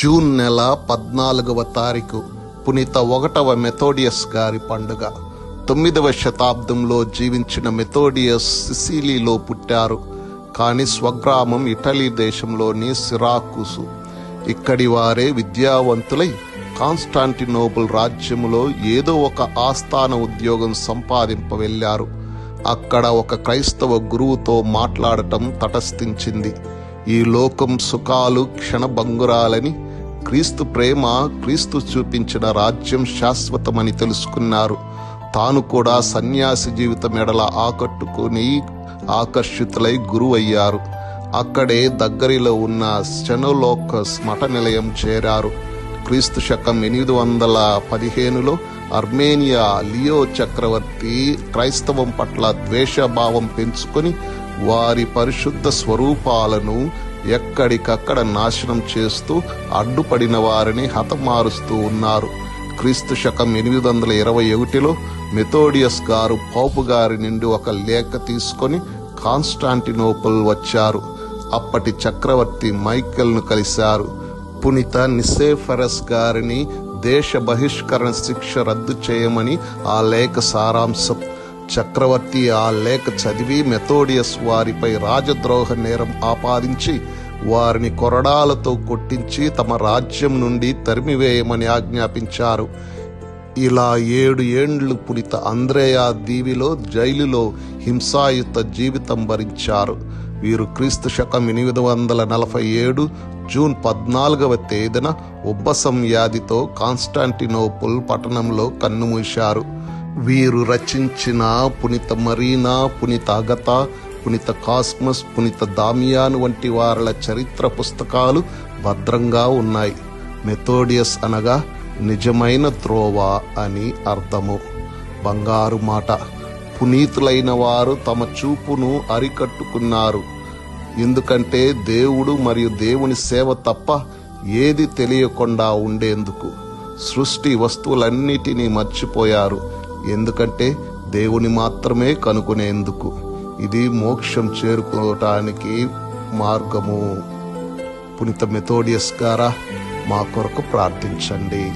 June నెల పద్నాలుగవ తారీఖు పునీత ఒకటవ మెథోడియస్ గారి పండుగ. తొమ్మిదవ శతాబ్దంలో జీవించిన మెథోడియస్ సిసిలీలో పుట్టారు కానీ స్వగ్రామం ఇటలీ దేశంలోని సిరాకుసు. ఇక్కడి వారే విద్యావంతులై కాన్స్టాంటినోబుల్ రాజ్యములో ఏదో ఒక ఆస్థాన ఉద్యోగం సంపాదింప వెళ్ళారు అక్కడ ఒక క్రైస్తవ గురువుతో మాట్లాడటం తటస్థించింది. ఈ లోకం సుఖాలు క్షణభంగురాలని క్రీస్తు ప్రేమ క్రీస్తు చూపించిన రాజ్యం శాశ్వతమని తెలుసుకున్నారు. తాను కూడా సన్యాసి జీవితం ఎడల ఆకట్టుకుని ఆకర్షితులై గురువయ్యారు. అక్కడే దగ్గరిలో ఉన్న శనోలోకస్ మఠ నిలయం చేరారు. క్రీస్తు శకం ఎనిమిది వందల పదిహేనులో అర్మేనియా లియో చక్రవర్తి క్రైస్తవం పట్ల ద్వేషభావం పెంచుకొని వారి పరిశుద్ధ స్వరూపాలను ఎక్కడికక్కడ నాశనం చేస్తూ అడ్డుపడిన వారిని హతమారుస్తూ ఉన్నారు. క్రీస్తు శకం ఎనిమిది వందల ఇరవై ఒకటిలో మెథోడియస్ గారు పోపు గారి నుండి ఒక లేఖ తీసుకొని కాన్స్టాంటినోపుల్ వచ్చారు. అప్పటి చక్రవర్తి మైకెల్ను కలిశారు. పునిత నిసేఫరస్ గారిని దేశ బహిష్కరణ శిక్ష రద్దు చేయమని ఆ లేఖ సారాంశం. చక్రవర్తి ఆ లేఖ చదివి మెథోడియస్ వారిపై రాజద్రోహ నేరం ఆపాదించి వారిని కొరడాలతో కొట్టించి తమ రాజ్యం నుండి తరిమివేయమని ఆజ్ఞాపించారు. ఇలా ఏడు ఏండ్లు పునిత అంద్రేయా దీవిలో జైలులో హింసాయుత జీవితం భరించారు. వీరు క్రీస్తు శకం ఎనిమిది వందల నలభై ఏడు జూన్ పద్నాలుగవ తేదీన ఉబ్బసం వ్యాధితో కాన్స్టాంటినోపుల్ పట్టణంలో కన్నుమూశారు. వీరు రచించిన పునిత మరీనా పునిత అగత పునిత కాస్మస్ పునిత దామియాన్ వంటి వారల చరిత్ర పుస్తకాలు భద్రంగా ఉన్నాయి. మెథోడియస్ అనగా నిజమైన త్రోవ అని అర్థము. బంగారు మాట. పునీతులైన వారు తమ చూపును అరికట్టుకున్నారు. ఎందుకంటే దేవుడు మరియు దేవుని సేవ తప్ప ఏది తెలియకుండా ఉండేందుకు సృష్టి వస్తువులన్నిటినీ మర్చిపోయారు. ఎందుకంటే దేవుని మాత్రమే కనుకునేందుకు. ఇది మోక్షం చేరుకోవటానికి మార్గము. పునీత మెథోడియస్ గారా మా కొరకు ప్రార్థించండి.